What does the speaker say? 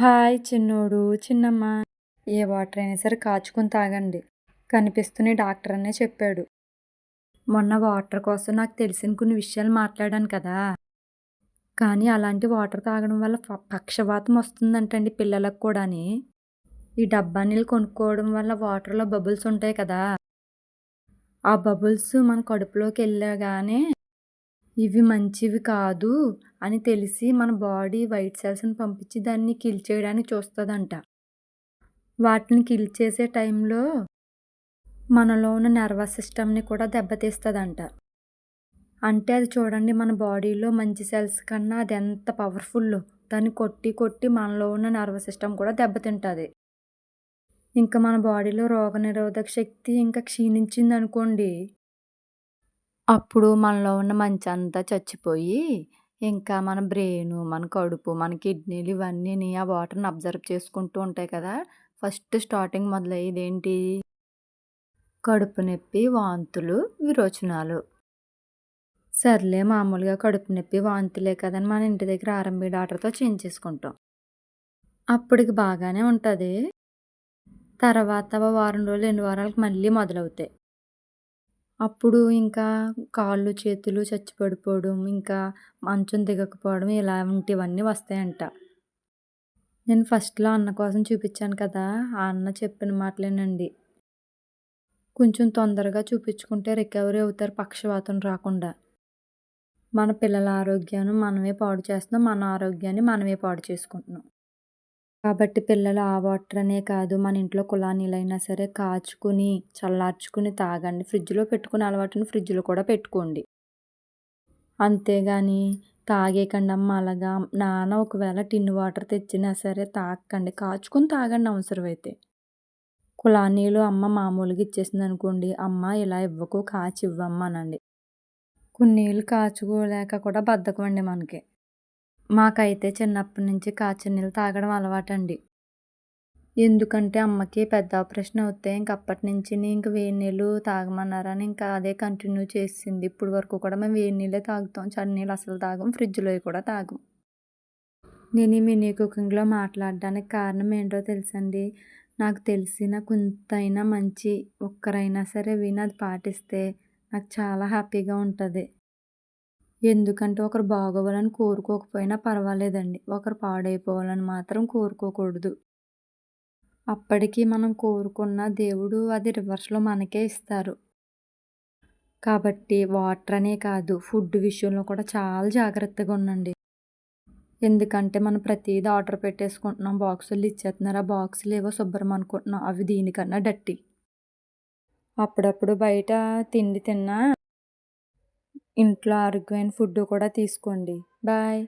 Hi చిన్నోడు చిన్నమ్మ. ఏ water అయినా సరే కాచుకొని తాగండి. కనిపిస్తూనే డాక్టర్ అనే చెప్పాడు. మొన్న వాటర్ కోసం నాకు తెలిసిన కొన్ని విషయాలు మాట్లాడాను కదా. కానీ అలాంటి వాటర్ తాగడం వల్ల ప- పక్షవాతం వస్తుందంటండి పిల్లలకు కూడాని. ఈ డబ్బా నీళ్ళు కొనుక్కోవడం వల్ల వాటర్లో బబుల్స్ ఉంటాయి కదా. ఆ బబుల్స్ మన కడుపులోకి వెళ్ళగానే ఇవి మంచివి కాదు అని తెలిసి మన బాడీ వైట్ సెల్స్ని పంపించి దాన్ని కిల్ చేయడానికి చూస్తుందంట. వాటిని కిల్ చేసే టైంలో మనలో ఉన్న నర్వస్ సిస్టమ్ని కూడా దెబ్బతీస్తుందంట. అంటే అది చూడండి మన బాడీలో మంచి సెల్స్ కన్నా అది ఎంత పవర్ఫుల్ దాన్ని కొట్టి కొట్టి మనలో ఉన్న నర్వస్ సిస్టమ్ కూడా దెబ్బతింటుంది. ఇంకా మన బాడీలో రోగనిరోధక శక్తి ఇంకా క్షీణించింది అనుకోండి అప్పుడు మనలో ఉన్న మంచి అంతా చచ్చిపోయి ఇంకా మన బ్రెయిన్ మన కడుపు మన కిడ్నీలు ఇవన్నీ ఆ వాటర్ని అబ్జర్వ్ చేసుకుంటూ ఉంటాయి కదా! ఫస్ట్ స్టార్టింగ్ మొదలయ్యేది ఏంటి కడుపు నొప్పి వాంతులు విరోచనాలు. సర్లే మామూలుగా కడుపు నొప్పి వాంతులే కదని మన ఇంటి దగ్గర ఆర్ఎంబి డాక్టర్తో చేయించేసుకుంటాం అప్పటికి బాగానే ఉంటుంది. తర్వాత ఓ వారం రోజులు ఎన్ని వారాలకు మళ్ళీ మొదలవుతాయి. అప్పుడు ఇంకా కాళ్ళు చేతులు చచ్చి పడిపోవడం ఇంకా మంచం దిగకపోవడం ఇలాంటివన్నీ వస్తాయంట. నేను ఫస్ట్లో అన్న కోసం చూపించాను కదా ఆ అన్న చెప్పిన మాటలేనండి. కొంచెం తొందరగా చూపించుకుంటే రికవరీ అవుతారు పక్షవాతం రాకుండా. మన పిల్లల ఆరోగ్యాన్ని మనమే పాడు చేస్తున్నాం మన ఆరోగ్యాన్ని మనమే పాడు చేసుకుంటున్నాం. కాబట్టి పిల్లలు ఆ వాటర్ అనే కాదు. మన ఇంట్లో కులా నీళ్ళైనా సరే కాచుకుని చల్లార్చుకుని తాగండి. ఫ్రిడ్జ్లో పెట్టుకునే అలవాటుని ఫ్రిడ్జ్లో కూడా పెట్టుకోండి. అంతేగాని తాగేకండి అమ్మ అలాగా. నాన్న ఒకవేళ టిన్ వాటర్ తెచ్చినా సరే తాగకండి కాచుకుని తాగండి అవసరమైతే. కుళా నీళ్ళు అమ్మ మామూలుగా ఇచ్చేసింది అనుకోండి. అమ్మ ఇలా ఇవ్వకు కాచి ఇవ్వమ్మ అనండి కొన్ని నీళ్ళు కాచుకోలేక కూడా బద్ధకం అండి మనకి. మాకైతే చిన్నప్పటి నుంచి కాచిన నీళ్ళు తాగడం అలవాటండి. ఎందుకంటే అమ్మకి పెద్ద ఆపరేషన్ అవుతే ఇంక అప్పటి నుంచి ఇంక వేడి నీళ్ళు తాగమన్నారని ఇంకా అదే కంటిన్యూ చేసింది. ఇప్పుడు వరకు కూడా మేము వేడి నీళ్ళే తాగుతాం. చల్ల నీళ్ళు అసలు తాగం ఫ్రిడ్జ్లో కూడా తాగం. నేను ఈ మినీ కుకింగ్లో మాట్లాడడానికి కారణం ఏంటో తెలుసండి? నాకు తెలిసిన కొంతైనా మంచి ఒక్కరైనా సరే విని అది పాటిస్తే నాకు చాలా హ్యాపీగా ఉంటుంది. ఎందుకంటే ఒకరు బాగోవాలని కోరుకోకపోయినా పర్వాలేదండి. ఒకరు పాడైపోవాలని మాత్రం కోరుకోకూడదు. అప్పటికి మనం కోరుకున్న దేవుడు అది రివర్స్లో మనకే ఇస్తారు. కాబట్టి వాటర్ అనే కాదు ఫుడ్ విషయంలో కూడా చాలా జాగ్రత్తగా ఉండండి. ఎందుకంటే మనం ప్రతిదీ ఆర్డర్ పెట్టేసుకుంటున్నాం బాక్సులు ఇచ్చేస్తున్నారు ఆ బాక్సులు ఏవో శుభ్రం అనుకుంటున్నాం అవి దీనికన్నా డట్టి అప్పుడప్పుడు బయట తిండి తిన్నా ఇంట్లో ఆరోగ్యమైన ఫుడ్ కూడా తీసుకోండి. బాయ్.